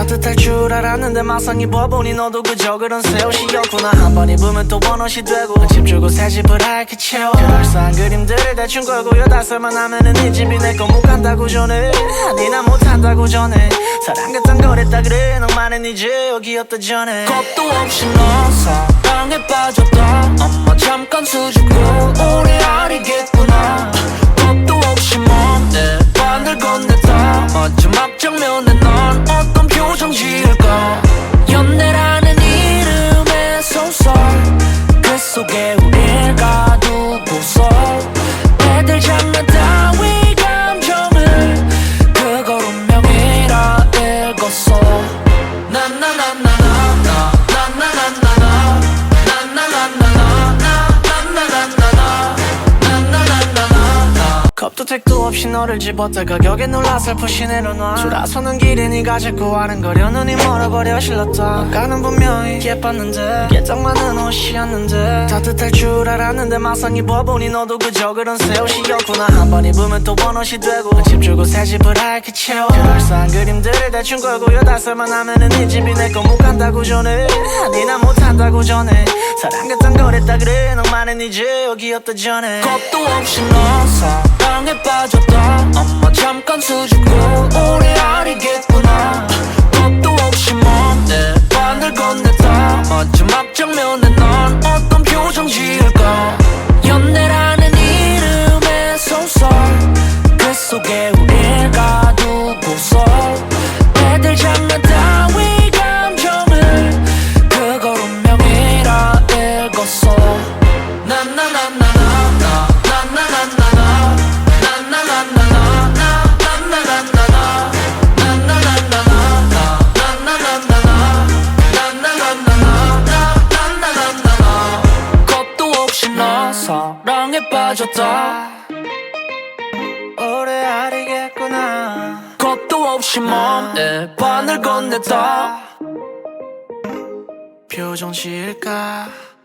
따뜻할 줄 알았는데 막상 입어보니 너도 그저 그런 새 옷이었구나. 한 번 입으면 또 원옷이 되고 집 주고 새 집을 할게 채워. 그럴싸한 그림들을 대충 걸고 여덟 살만 하면은 이 집이 내거 못 간다고 전해. 아니 난 못한다고 전해. 사랑 같은 거랬다 그래. 너만은 이제 여기였다 전에 겁도 없이 너 사랑에 빠졌다. 엄마 잠깐 수줍 그 속에 나나나나나 겁도 택도 없이 너를 집었다. 가격에 놀라 살포시 내려놔. 돌아서는 길에 네가 자꾸 아른거려 눈이 멀어버려 실렀다. 아까는 분명히 예뻤는데 맞는 옷이었는데. 따뜻할 줄 알았는데 막상 입어보니 너도 그저 그런 새 옷이었구나. 한 번 입으면 또 원옷이 되고. 집 주고 새 집을 할게 채워. 그럴싸한 그림들을 대충 걸고 여덟 살만 하면은 이 집이 내거못 간다고 전해. 난못 한다고 전해 사랑 같은 거랬다 그래. 너만은 이제 여기였다 전에. 겁도 없이 너 사랑에 빠졌다. 엄마 잠깐 수줍고 오래 아리겠구나. 겁도 없이 뭔데 바늘 건넸다. 마지막 장면에 넌 어떤 표정 지을까. 연애라는 이름의 소설 그 속에 너 사랑에 빠졌다. 오래 아리겠구나. 겁도 없이 몸에 바늘 건넸다. 표정 지을까